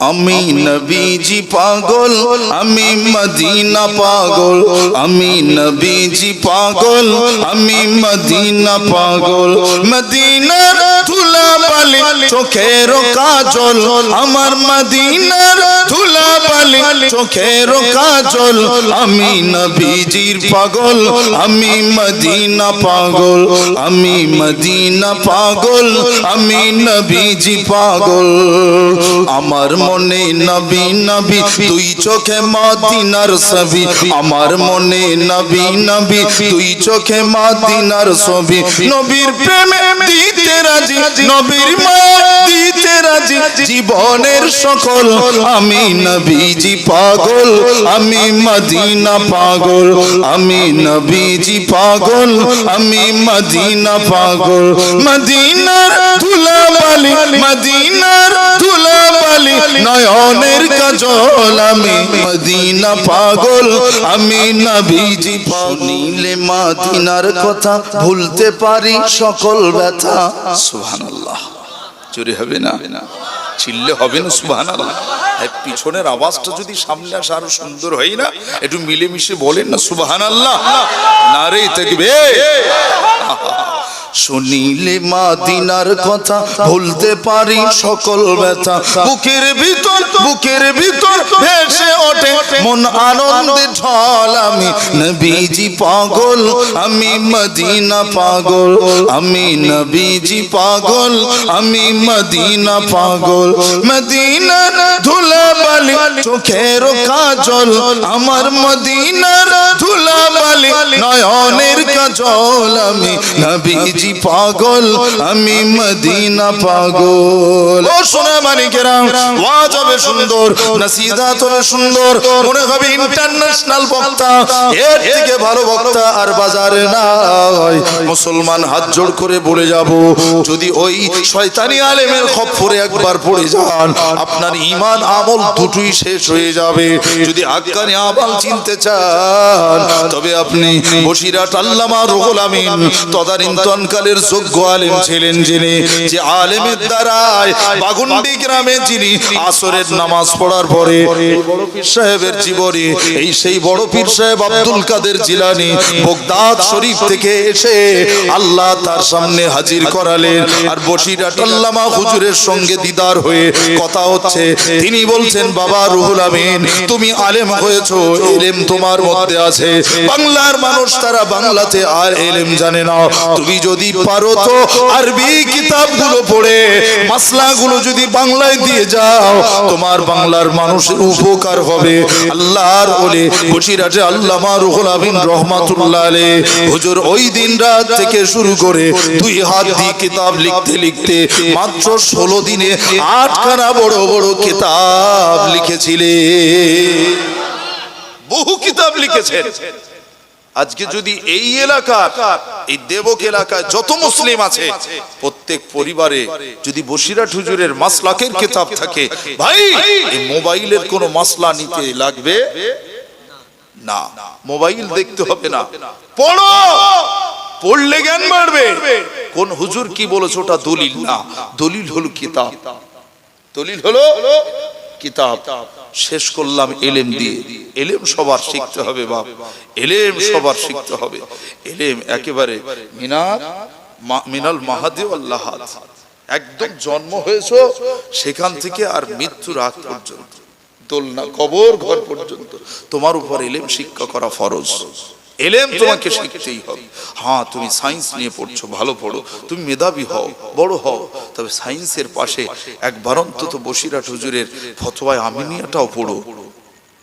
আমি নবীজি পাগল আমি মদিনা পাগল আমি নবীজি পাগল আমি মদিনা পাগল মদিনার ধুলা বালি চোখের কাজল, আমার মদিনার ধুলা বালি চোখের কাজল, আমি নবীজির পাগল, আমি মদিনা পাগল, আমি মদিনা পাগল, আমি নবীজি পাগল। আমার মনে নবী নবী তুই চোখে মদিনার ছবি। আমার মনে নবী নবী তুই চোখে মদিনার ছবি। নবীর প্রেমে দিতে রাজি নবীর মায়া দিতে রাজি জীবনের সকল। আমি নবীজি পাগল, আমি মদিনা পাগল। আমি নবীজি পাগল, আমি মদিনা পাগল। মদিনার ধুলা বালি মদিনার ধুলা বালি নয়নের কাজল। আমি মদিনা পাগল, আমি নবীজি শুনিলে মদিনার কথা ভুলতে পারি সকল ব্যথা। সুবহানাল্লাহ। চুরি হবে না। চিল্লে হবে না সুহান পিছনের আওয়াজটা যদি সামনে আসে আরও সুন্দর হয় না, একটু মিলেমিশে বলেন না সুবাহান আল্লাহ না রে থাকবে শুনিলে মাদিনার কথা, ভুলতে পারি সকল ব্যথা। বুকের ভিতর বুকের ভিতর ভেসে ওঠে মন আনন্দে ঢল। আমি নবীজি পাগল, আমি মদিনা পাগল, আমি নবীজি পাগল, আমি মদিনা পাগল। মদিনার ধুলা বালি চোখের কাজল আমার মদিনার ধুলা বালি নয়নের কাজল আমি নবীজি পাগল আমি মদিনা পাগল। ও মানিকেরা ওয়াজ হবে সুন্দর সুন্দর মনে হবে ইন্টারন্যাশনাল বক্তা। এর থেকে ভালো বক্তা আর বাজারে নাই। মুসলমান হাত জোড় করে বলে যাব। যদি ওই শয়তানি আলেমের খপ্পরে একবার পড়ে যান আপনার ইমান আমল দুটোই শেষ হয়ে যাবে। যদি আজ্ঞানে আবাল চিনতে চান, তবে আপনি বসিরাট আল্লামা রুহুল আমিন তদানীন্তনকালের যোগ্য আলেম ছিলেন যিনি, যে আলেমের দ্বারায় বাগুন্ডি গ্রামে যিনি আসরের নামাজ পড়ার পরে সাহেবের এই সেই বড় পীর সাহেব আব্দুল কাদের জিলানি বগদাদ শরীফ থেকে এসে আল্লাহ তার সামনে হাজির করালেন। আর বসিরাট আল্লামা হুজুরের সঙ্গে দিদার হয়ে কথা হচ্ছে। তিনি বলছেন বাবা রুহুল আমিন তুমি আলেম হয়েছো এলেম তোমার মধ্যে আছে। বাংলার মানুষ তারা বাংলাতে আর এলেম জানে না। তুমি যদি পারো তো আরবি কিতাবগুলো পড়ে মাসলাগুলো যদি বাংলায় দিয়ে যাও তোমার বাংলার মানুষের উপকার হবে। আল্লাহর বলে বসিরাটে আল্লামা রুহুল আমিন রহমাতুল্লাহ আলে হুজুর ওই দিন রাত থেকে শুরু করে দুই হাত দিয়ে কিতাব লিখতে লিখতে মাত্র ষোলো দিনে আটখানা বড় বড় কিতাব লিখেছিলেন বহু কিতাব লিখেছেন। আজকে যদি এই এলাকার এই দেবক এলাকায় যত মুসলিম আছে, প্রত্যেক পরিবারে যদি বসিরাট হুজুরের মাসলাকের কিতাব থাকে, ভাই, এই মোবাইলের কোনো মাসলা নিতে লাগবে? না, মোবাইল দেখতে হবে না। পড়ো! পড়লে জ্ঞান বাড়বে। কোন হুজুর কি বলেছে, ওটা দলিল না। দলিল হলো কিতাব। দলিল হলো কিতাব, শেষ করলাম এলেম দিয়ে। এলেম সবার শিখতে হবে বাপ। এলেম সবার শিখতে হবে। এলেম একেবারে মিনার মিনাল মাহাদেব আল্লাহ একদম জন্ম হয়েছো, সেখান থেকে আর মৃত্যুর আগ পর্যন্ত। দোলনা কবর ঘর পর্যন্ত। তোমার উপর এলেম শিক্ষা করা ফরজ। এলেম তোমাকে শিখতেই হবে। হ্যাঁ তুমি সায়েন্স নিয়ে পড়ছো ভালো পড়ো। তুমি মেধাবী হও বড় হও। তবে সায়েন্সের পাশে একবার অন্তত বসিরাট হুজুরের ফতোয়ায় আমিনিয়াটাও পড়ো।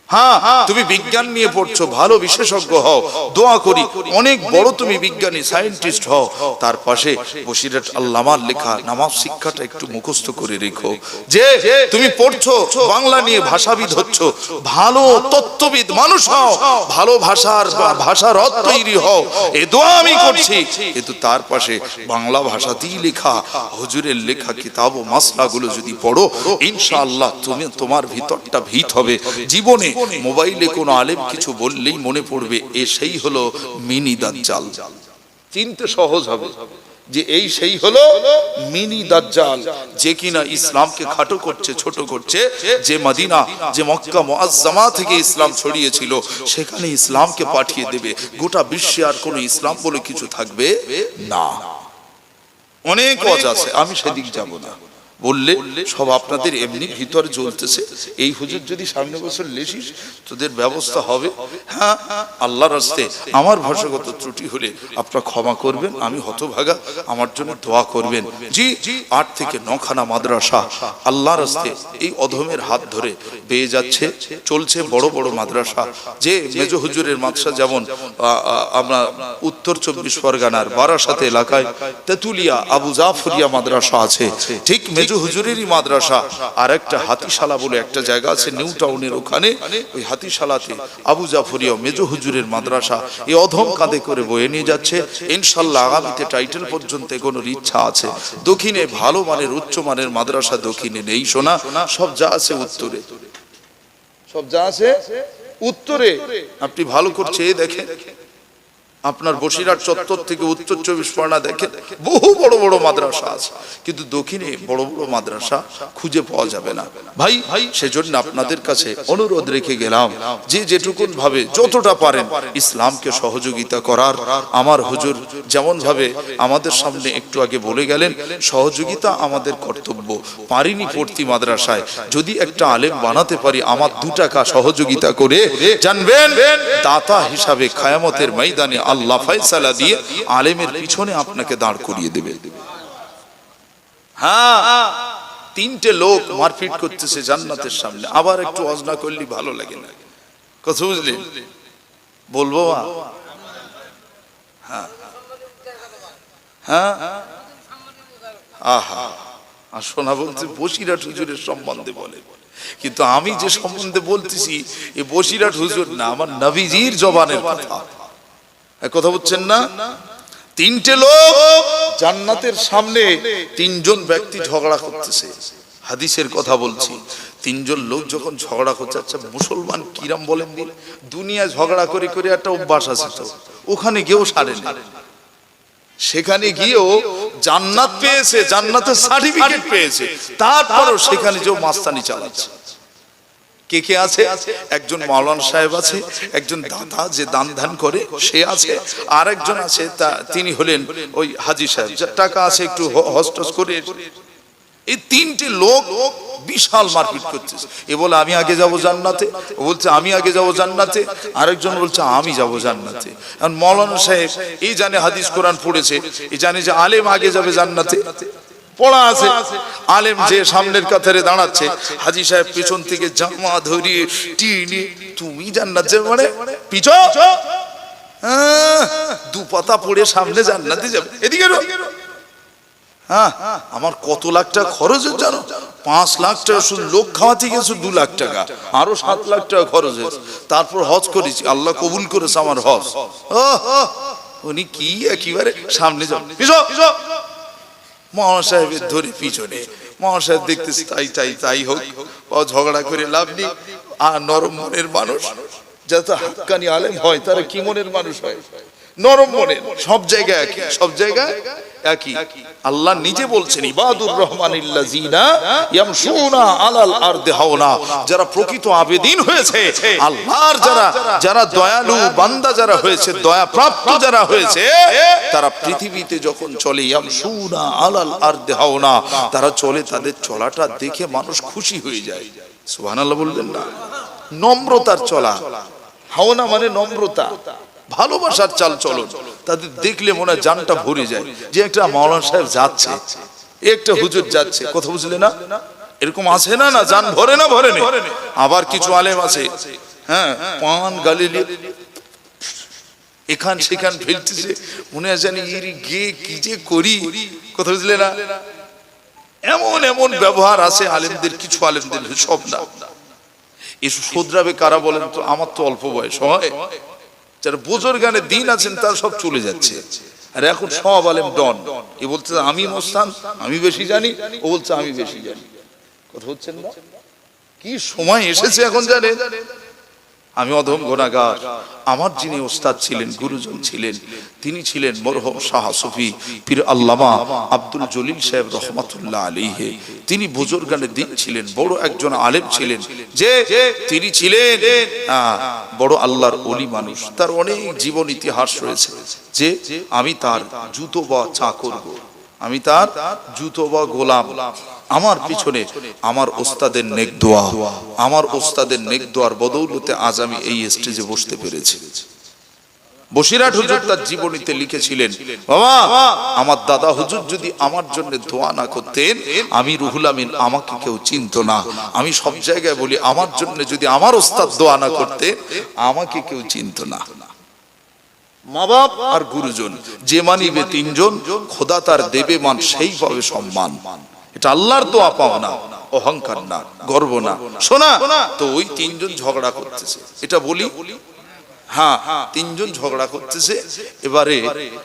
হ্যাঁ তুমি বিজ্ঞান নিয়ে পড়ছো ভালো বিশেষজ্ঞ হও। দোয়া করি অনেক বড় তুমি বিজ্ঞানী সায়েন্টিস্ট হও। তার পাশে বসিরাট আল্লামার লেখা নামাজ শিক্ষাটা একটু মুখস্থ করে রেখো। যে তুমি পড়ছো বাংলা নিয়ে ভাষাবিদ হচ্ছ। ভালো তত্ত্ববিদ মানুষ হও। ভালো ভাষার ভাষার অর্থ তৈরি হও। এ দোয়া আমি করছি। কিন্তু তার পাশে বাংলা ভাষাতেই লেখা হুজুরের লেখা কিতাব ও মাসলাগুলো যদি পড়ো ইনশাআল্লাহ তুমি তোমার ভিতরটা ভিত হবে। জীবনে মোবাইলে কোনো আলেম কিছু বললেই মনে পড়বে এ সেই হলো মিনি দাজ্জাল। চিনতে সহজ হবে যে এই সেই হলো মিনি দাজ্জাল যে কিনা ইসলামকে খাটো করছে ছোট করছে যে মদিনা যে মক্কা মুআজ্জামা থেকে ইসলাম ছড়িয়েছিল সেখানে ইসলামকে পাঠিয়ে দেবে। গোটা বিশ্বে আর কোনো ইসলাম বলে কিছু থাকবে না। অনেক কাজ আছে আমি সেদিক যাব না। বললে সব আপনাদের এমনি ভিতরে জ্বলতেছে। এই হুজুর যদি সামনে বছর লেসিস তোদের ব্যবস্থা হবে। হ্যাঁ আল্লাহ রাস্তে আমার ভাষাগত ত্রুটি হলে আপনারা ক্ষমা করবেন আমি হতভাগা আমার জন্য দোয়া করবেন। জি আট থেকে নখানা মাদ্রাসা আল্লাহ রাস্তে এই অধমের হাত ধরে পেয়ে যাচ্ছে চলছে বড় বড় মাদ্রাসা। যে মেজ হুজুরের মাদ্রাসা যেমন আমরা উত্তর চব্বিশ পরগনার বারাসাতে এলাকায় তেতুলিয়া আবু জাফরিয়া মাদ্রাসা আছে ঠিক মেজু হুজুরেরই মাদ্রাসা। আর একটা হাতিশালা বলে একটা জায়গা আছে নিউ টাউনের ওখানে। ওই হাতিশালাতে আবু জাফরিয়া মেজু হুজুরের মাদ্রাসা। এই অধম কাঁধে করে বয়ে নিয়ে যাচ্ছে। ইনশাল্লাহ আগামীতে টাইটেল পর্যন্ত এগোনোর ইচ্ছা আছে। দক্ষিণে ভালো মানের, উচ্চ মানের মাদ্রাসা দক্ষিণে নেই শোনা সব যা আছে উত্তরে। সব যা আছে উত্তরে। আপনি ভালো করছে দেখেন। আপনার বসিরহাট চত্বর থেকে উত্তর চব্বিশ পরগনা দেখেন বহু বড় বড় মাদ্রাসা আছে। কিন্তু দক্ষিণে বড় বড় মাদ্রাসা খুঁজে পাওয়া যাবে না। ভাই, সেজন্য আপনাদের কাছে অনুরোধ রেখে গেলাম যে যেটুকুন ভাবে যতটা পারেন ইসলামকে সহযোগিতা করার। আমার হুজুর যেমন ভাবে আমাদের সামনে একটু আগে বলে গেলেন, সহযোগিতা আমাদের কর্তব্য। পারিনি পড়তি মাদ্রাসায়। যদি একটা আলেম বানাতে পারি, আমার দু টাকা সহযোগিতা করে, জানবেন? দাতা হিসাবে খায়ামতের ময়দানে আল্লাহ ফয়সালা দিয়ে আলেমের পিছনে আপনাকে দাঁড় করিয়ে দেবে। হ্যাঁ তিনটে লোক মারপিট করতেছে জান্নাতের সামনে। আবার একটু অজনা করলি ভালো লাগে না। কথা বুঝলেন বলব হ্যাঁ। হ্যাঁ? আহা, আর বলতে বসিরাট হুজুরের সম্বন্ধে বলে। কিন্তু আমি যে সম্বন্ধে বলতেছি, এ বসিরাট হুজুর না, আমার নবীজির জবানের কথা। কথা বলছেন না? তিনটে লোক জান্নাতের সামনে তিনজন ব্যক্তি ঝগড়া করতেছে। হাদিসের কথা বলছি। তিনজন লোক যখন ঝগড়া করছে আচ্ছা মুসলমান কিরাম বলেন দিন দুনিয়া ঝগড়া করে করে একটা অভ্যাস আছে তো, ওখানে গিয়েও সারে না। সেখানে গিয়েও জান্নাত পেয়েছে, জান্নাতের সার্টিফিকেট পেয়েছে। তারপরও সেখানে যেও মাস্তানি চালাচ্ছে। কে কে আছে? একজন মাওলানা সাহেব আছে, একজন দাদা যে দান ধ্যান করে, সে আছে। আর একজন আছে, তা তিনি হলেন ওই হাজি সাহেব। যার টাকা আছে একটু হস্টস করে। এই তিনটে লোক বিশাল মারপিট করতেছে এ বলে, আমি আগে যাব জান্নাতে? বলছে, আমি আগে যাব জান্নাতে। আরেকজন বলছে, আমি যাব জান্নাতে। এখন মৌলানা সাহেব, এই জানে হাদিস কোরআন পড়েছে, এই জানে যে আলেম আগে যাবে জান্নাতে। পড়া আছে। আলেম যে সামনের কাতারে দাঁড়াচ্ছে হাজি সাহেব পেছন থেকে জামা ধরিয়ে টিনে তুমি জান্নাত যাবে মানে? পিছন হ্যাঁ, দু পাতা পড়ে সামনে জান্নাতে যাবে। এদিকে এরো। হ্যাঁ। আমার কত লাখ টাকা খরচ হয়েছে জানো? পাঁচ লাখ টাকা শুধু লোক খাওয়াতে গেছে দু লাখ টাকা। আরও সাত লাখ টাকা খরচ হয়েছে। তারপর হজ করেছি। আল্লাহ কবুল করেছে আমার হজ। উনি কি একেবারে সামনে যান পিছো মহা সাহেবের ধরে পিছনে। মহাসাহেব দেখতেছি, তাই তাই তাই হোক অ ঝগড়া করে লাভ নেই। আর নরম মনের মানুষ, যাতে হাক্কানি আলেম হয়, তারা কি মনের মানুষ হয়? নরম মনের সব জায়গায় একই সব জায়গায় একই। আল্লাহ নিজে বলছেন ইবাদুর রহমান আলাল আরদি হাওনা। যারা প্রকৃত আবেদিন হয়েছে আল্লাহর যারা যারা দয়ালু বান্দা যারা হয়েছে দয়া প্রাপ্ত যারা হয়েছে তারা পৃথিবীতে যখন চলে ইয়ামশুনা আলাল আরদি হাওনা তারা চলে তাদের চলাটা দেখে মানুষ খুশি হয়ে যায়। সুবহানাল্লাহ বলবেন না। নম্রতার চলা। হাওনা মানে নম্রতা। ভালোবাসার চাল চলন। তাদের দেখলে মনে হয় জানটা ভরে যায় যে একটা মাওলানা সাহেব যাচ্ছে। একটা হুজুর যাচ্ছে। কথা বুঝলে না? এরকম আছে না না? জান ভরে না, ভরে আবার কিছু আলেম আছে। হ্যাঁ পান গালি এখান সেখান ফেলতেছে মনে হয় জানি এর গে কি যে করি। কথা বুঝলে না? এমন এমন ব্যবহার আছে আলেমদের, কিছু আলেমদের, সব না। এসব শোধরাবে কারা বলেন তো? আমার তো অল্প বয়স, হয়। যারা বুজুর গানে দিন আছেন, তারা সব চলে যাচ্ছে। আর এখন সব আলেম ডন। এ বলছে, আমি মোস্তান আমি বেশি জানি। ও বলছে, আমি বেশি জানি। কথা হচ্ছেন না। কি সময় এসেছে এখন জানেন? আমি অধম গোনাগার আমার যিনি ওস্তাদ ছিলেন, গুরুজন ছিলেন, তিনি ছিলেন মরহম শাহ সুফি পীর আল্লামা আব্দুল জলিল সাহেব রহমাতুল্লাহ আলীহে তিনি বুজুর্গানে দিন ছিলেন, বড় একজন আলেম ছিলেন। যে তিনি ছিলেন বড় আল্লাহর অলি মানুষ। তার অনেক জীবন ইতিহাস রয়েছে। যে আমি তার জুতো বা চা করব। আমি তার জুতো বা গোলাম। আমার পিছনে আমার ওস্তাদের নেক দোয়া আমার ওস্তাদের নেক দোয়ার বদৌলতে আজ আমি এই স্টেজে বসতে পেরেছি। বসিরাট হুজুর তার জীবনীতে লিখেছিলেন, বাবা, আমার দাদা হুজুর যদি আমার জন্য দোয়া না করতেন, আমি রুহুল আমিন আমাকে কেউ চিনতো না। আমি সব জায়গায় বলি, আমার জন্য যদি আমার ওস্তাদ দোয়া না করতে, আমাকে কেউ চিনতো না। মা বাপ আর গুরুজন, যে মানিবে তিনজন, খোদা তার দেবে মান সেই পাবে সম্মান। এটা আল্লাহর দোয়া পাও না। অহংকার না গর্ব না। শোনা তো ওই তিনজন ঝগড়া করতেছে। এটা বলি? হ্যাঁ তিনজন ঝগড়া করতেছে। এবারে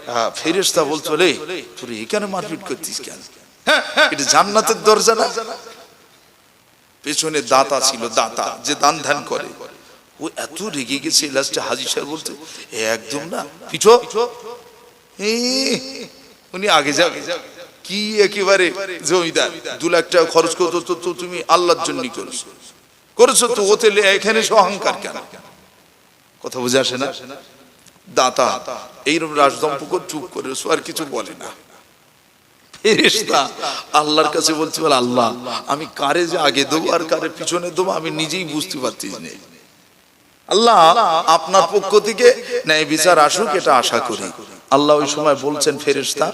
আহ, ফেরেশতা বলছো রে তুই এখানে মারপিট করতিস কেন? হ্যাঁ এটা জান্নাতের দরজা না? পেছনে দাতা ছিল দাতা যে দান ধ্যান করে। ও এত রেগে গেছে লাস্টে হাজি সাহেব বলতে একদম না এ, উনি আগে যাবে কি একেবারে জমিদার? দু লাখ টাকা খরচ করতো তো তুমি আল্লাহর জন্য করেছ। করেছ তো, ওতে এখানে সে অহংকার কেন? কথা বুঝে আসে না? দাতা, এইরকম রাজদম্পক চুপ করে আর কিছু বলে না। আল্লাহর কাছে বলছি, বলে, আল্লাহ, আমি কারে যে আগে দেবো আর কারে পিছনে দেবো, আমি নিজেই বুঝতে পারছি না। আল্লাহ, আপনার পক্ষ থেকে ন্যায় বিচার আসুক, এটা আশা করি। আল্লাহ ওই সময় বলছেন ফেরেশতা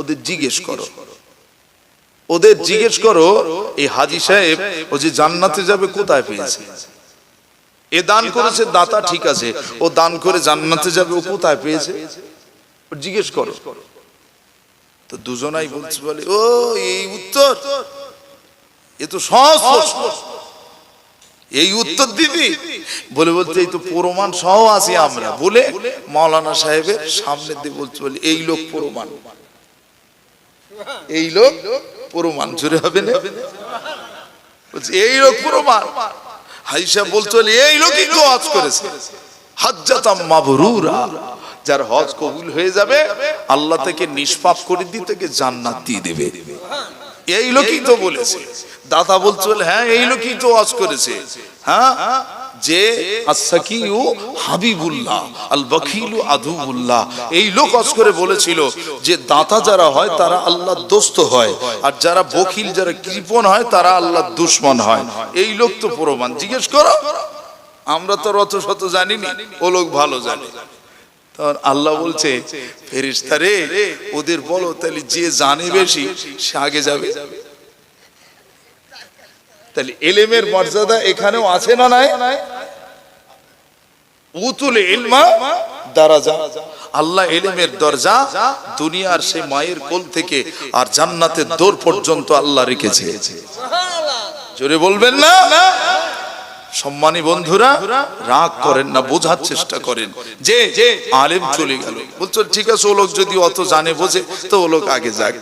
ওদের জিজ্ঞেস করো। ওদের জিজ্ঞেস করো এই হাজি সাহেব ও যে জান্নাতে যাবে কোথায় পেয়েছে? এ দান করেছে দাতা ঠিক আছে। ও দান করে জান্নাতে যাবে ও কোথায় পেয়েছে? ও জিজ্ঞেস করো। তো দুজনাই বলছে বলে ও এই উত্তর। এ তো সহজ। এই উত্তর দিবি? বলে বলতে এই তো প্রমাণ সহ আছি আমরা। বলে মাওলানা সাহেবের সামনে দিয়ে বলছে বলে এই লোক প্রমাণ। এই লোক প্রমাণ। জোরে হবে না? বলছে এই লোক প্রমাণ। সাহেব বলতে বলে এই লোকই তো হজ করেছে। হাজ্জাতাম মাবরুরা যার হজ কবুল হয়ে যাবে আল্লাহ থেকে নিষ্পাপ করে দিয়ে থেকে জান্নাত দিয়ে দেবে। এই লোকই তো বলেছে। দাদা বলছে বলে হ্যাঁ এই লোকই তো ওয়াজ করেছে। হ্যাঁ? যে আসাকিউ হাবিবুল্লাহ আল বখিলু আদুবুল্লাহ। এই লোক ওয়াজ করে বলেছিল যে, দাতা যারা হয়, তারা আল্লাহর দোস্ত হয়। আর যারা বখিল যারা কৃপণ হয়, তারা আল্লাহর দুশ্মন হয়। এই লোক তো প্রমাণ। জিজ্ঞেস করো। আমরা তো রত শত জানি না ও লোক ভালো জানে। তখন আল্লাহ বলছে ফেরিস্তা রে, ওদের বলো, তাহলে যে জানে বেশি, সে আগে যাবে যাবে। তাহলে এলেমের মর্যাদা এখানেও আছে না নাই? উতুল ইলমা দারাজা। আল্লাহ এলেমের দরজা দুনিয়ার সে মায়ের কোল থেকে আর জান্নাতের দৌড় পর্যন্ত আল্লাহ রেখেছে। জোরে বলবেন না? সম্মানী বন্ধুরা রাগ করেন না বোঝার চেষ্টা করেন। যে যে আলেম চলে গেল। বলছো ঠিক আছে ও লোক যদি অত জানে বোঝে তো ও লোক আগে যাক।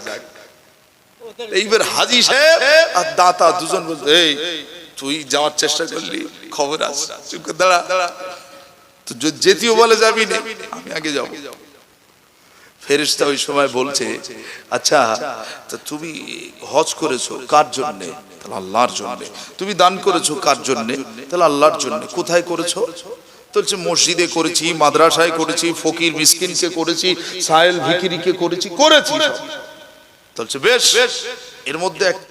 এইবার হাজি সাহেব আর দাতা দুজন বলছে, এই, তুই যাওয়ার চেষ্টা করলি, খবর আস। চুপ করে দাঁড়া। তো যেতিও বলে যাবি না, আমি আগে যাব। ফেরেশতা ওই সময় বলছে আচ্ছা তা তুমি হজ করেছ কার জন্য? তাহলে আল্লাহর জন্য। তুমি দান করেছ কার জন্য? তাহলে আল্লাহর জন্য। কোথায় করেছ? বলছে, মসজিদে করেছি, মাদ্রাসায় করেছি, ফকির মিসকিনকে করেছি সাহেল ভিকিরিকে করেছি করেছি বলছে বেশ এর মধ্যে